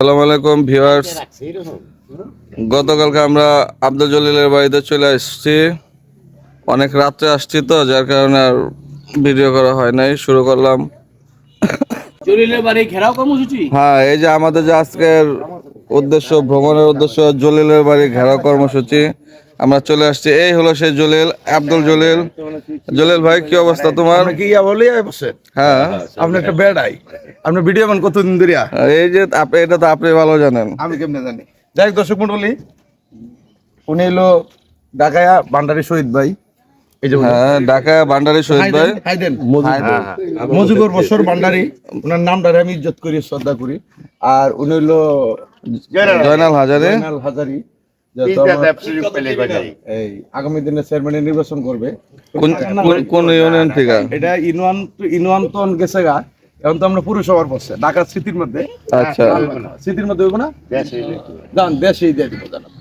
আসসালামু আলাইকুম ভিউয়ার্স। গতকালকে আমরা আব্দুল জলিলের বাড়িতে চলে আসছি। অনেক রাত্রে আসছি তো যার কারণে আর ভিডিও করা হয় নাই শুরু করলাম। হ্যাঁ এই যে আমাদের যে আজকের উদ্দেশ্য ভ্রমণের উদ্দেশ্য জলিলের বাড়ি ঘেরাও কর্মসূচি আমরা চলে আসছি। এই হলো সেই জলিল আব্দুল জলিল। জলিল ভাই কি অবস্থা তোমার? কি হ্যাঁ। আপনি একটা বেড়াই। আপনি ভিডিও মান কতদিন ধরে? এই যে আপ- এটা তো আপনি ভালো জানেন। আমি কেমনে জানি? যাই দর্শক মন্ডলী উনি হলো ঢাকায়া ভান্ডারি শহীদ ভাই। এই যে হ্যাঁ ঢাকা ভান্ডারি শহীদ ভাই। হাইদেন হায়দার। মজুগর বছর ভান্ডারি ওনার নামটারে আমি ইজ্জত করি শ্রদ্ধা করি। আর উনি হলো জয়নাল হাজারে। জয়নাল হাজারি। এই আগামী দিনে চেয়ারম্যানের নির্বাচন করবে। কোন কোন- ইউনিয়ন থেকে? এটা ইনওয়ান ইনওয়ান তো গেছে গা এখন তো আমরা সবার পড়ছে ঢাকার স্মৃতির মধ্যে। আচ্ছা। স্মৃতির মধ্যে হইব না? যান দেশেই দিয়ে দিব জানাব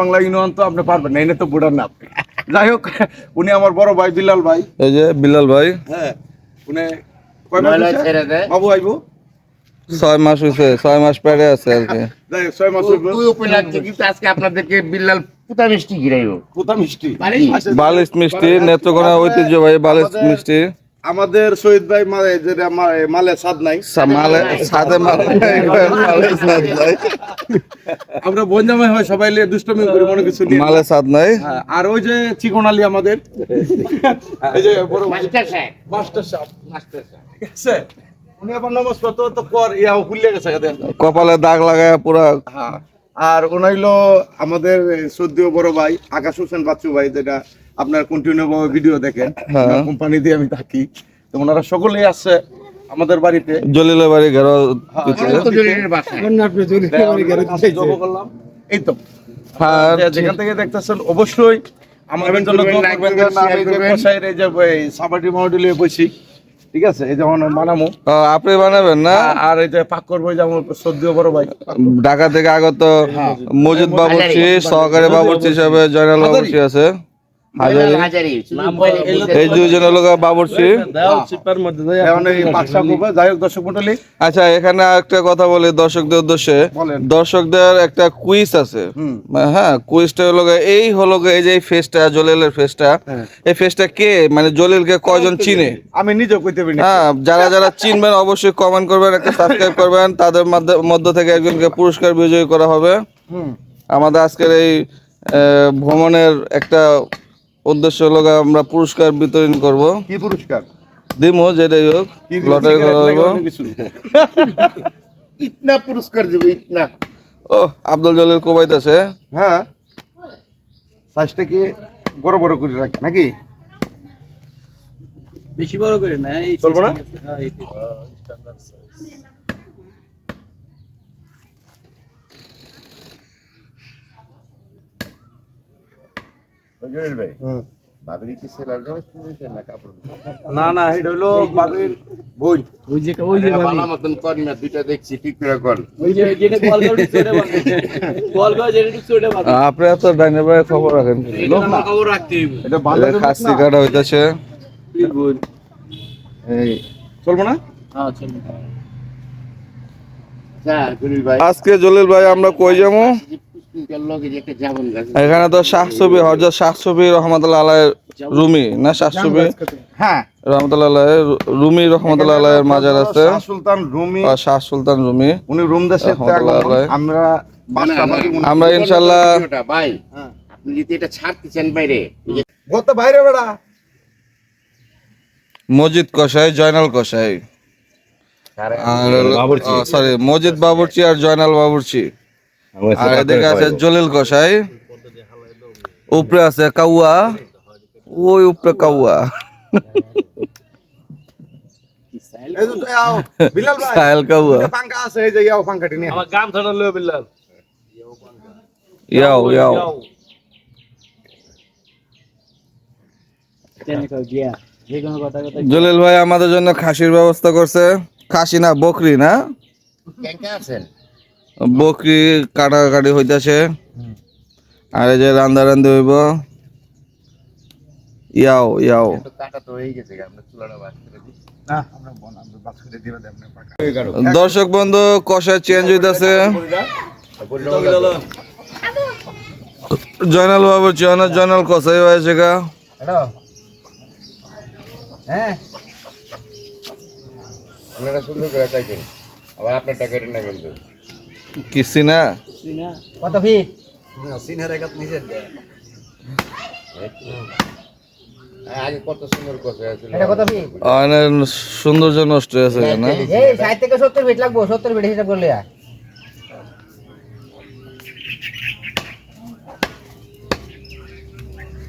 বাংলা ইউনিয়ন। তো আপনি পারবেন না এনে তো বুড়ার নাম। যাই হোক উনি আমার বড় ভাই বিলাল ভাই। এই যে বিলাল ভাই। হ্যাঁ উনি বাবু আইবো? ছয় মাস হয়েছে ছয় মাস পেরে আছে আর কি। ছয় মাস হইবো তুই কিন্তু আজকে আপনাদেরকে বিল্লাল পুতা মিষ্টি গিরাইব কোথা মিষ্টি? আচ্ছা, বালিশ মিষ্টি নেত্রকোনা ঐতিহ্যবাহী বালিশ মিষ্টি। আমাদের শহীদ ভাই মালে যেটা মালে সাদ নাই। সা- মালে সাথে মালে। নাই। আমরা বঞ্জামাই হয় সবাই লিয়ে দুষ্টমি করি মনে কিছু নিয়ে মালে সাদ নাই। হ্যাঁ, আর ওই যে চিকনালি আমাদের। এই যে বড় মাস্টার সাহেব। মাস্টার সাহেব। মাস্টার সাহেব আছে ইয়া। কপালে দাগ লাগায় পুরা। হ্যাঁ। আর ওনাইলো আমাদের সদ্যীয় বড় ভাই আকাশ হোসেন বাচ্চু ভাই যেটা আপনার কন্টিনিউ ভাবে ভিডিও দেখেন হ্যাঁ। কোম্পানি দিয়ে আমি থাকি। তো ওনারা সকলেই আসছে আমাদের বাড়িতে। জলিলের বাড়ি জব করলাম। এই তো। হ্যাঁ। যেখান থেকে দেখতেছেন অবশ্যই আমাদের জন্য সাবাটি মহডিলে বসি ঠিক আছে? এই যেমন বানাবো আপনি বানাবেন না? আর এই যে পাক করব যেমন সদ্য বড় ভাই। ঢাকা থেকে আগত মজিদ বাবুর্চি সহকারী বাবুর্চি হিসাবে জয়নাল বাবুর্চি আছে। হাজারি? এই লোক মন্ডলী আচ্ছা এখানে একটা কথা বলি দর্শকদের উদ্দেশ্যে। দর্শকদের একটা কুইজ আছে। হ্যাঁ কুইজটা হলো গিয়ে- এই হলো গিয়ে এই যে ফেসটা জলিলের ফেসটা এই ফেসটা কে? মানে জলিলকে কয়জন চিনে? আমি নিজেও কইতে পারি হ্যাঁ যারা যারা চিনবেন অবশ্যই কমেন্ট করবেন একটা সাবস্ক্রাইব করবেন। তাদের মধ্যে- মধ্য থেকে একজনকে পুরস্কার বিজয়ী করা হবে। হুম। আমাদের আজকের এই আহ, ভ্রমণের একটা উদ্দেশ্য হলো আমরা পুরস্কার বিতরণ করব। কি পুরস্কার? দিমো যেটাই হোক লটারি করা হইব। ইতনা পুরস্কার দেব ইতনা। ও আব্দুল জলিল কোবাইতেছে হ্যাঁ। সাইজটা কি বড় বড় করে রাখি নাকি? বেশি বড় করে না এই চলবো না? হ্যাঁ, এই- জলিল ভাই ভাবি কি সেলার দাও না কাপড় না না এটা হলো বাবির বই। ওই যে ওই যে ভালো মতন কর না দুইটা দেখছি ঠিক করে কর। ওই যে যেটা কল করে ঢুকছে ওটা কল করে যেটা ঢুকছে ওটা বাদ আপনি এত ডাইনে ভাই খবর রাখেন। খবর রাখতে এটা খাসি কাটা হইতাছে। এই চলবো না? হ্যাঁ আজকে জলিল ভাই আমরা কই যাব? যে পুষ্পিকার লগে যে একটা জামন গাছ। এখানে তো শাহ ছবি হরজত শাহ রহমতুল্লাহ রুমি না হ্যাঁ। রহমতুল্লাহ আলাই রুমি রহমতুল্লাহ আলাইয়ের মাজার আছে। সুলতান রুমি। শাহ সুলতান রুমি। উনি রুম দেশে আমরা ভাই হ্যাঁ। আপনি যদি এটা ছাড়তে চান বাইরে এই বাইরে বেড়া। মজিদ কসাই জয়নাল কসাই। আর সরি মজিদ বাবুর্চি আর জয়নাল বাবুর্চি। আর এদিকে আছে জলিল কসাই উপরে আছে কাউয়া। ওই উপরে কাউয়া। সাহেল ইয়াও ইয়াও। জলিল ভাই আমাদের জন্য খাসির ব্যবস্থা করছে। খাসি না বকরি না? আছেন? বকরি কাটাকাটি হইতাছে। আর এই যে রান্দা রান্ধি হইব। ইয়াও ইয়াও। দর্শক বন্ধু কষায় চেঞ্জ হইতাছে। জয়নাল বাবুর্চি অনেক জয়নাল কষাই হয়েছে গা। হ্যাঁ? আপনারা সুন্দর করে চাইছেন আবার আপনার টাকা না কিন্তু কিসি না কত ফিট আগে কত সুন্দর কথা ছিল এটা কত ফিট অনেক সৌন্দর্য নষ্ট হয়েছে না ষাট থেকে সত্তর ফিট লাগবো সত্তর ফিট হিসাব করলে হ্যাঁ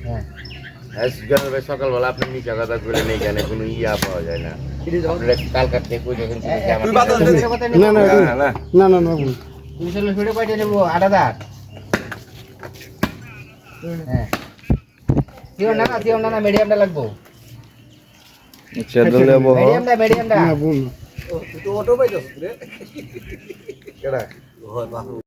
হ্যাঁ সকালবেলা আপনি মিশা কথা করে নেই কেন কোনো ইয়া পাওয়া যায় না কালকার থেকে কই দেখেন না না না না না চলো ছুটে কয়টা নেব? হাজার? হ্যাঁ। তিন না না তিন না। না মিডিয়ামটা লাগবো চেদলে বহ মিডিয়ামটা মিডিয়ামটা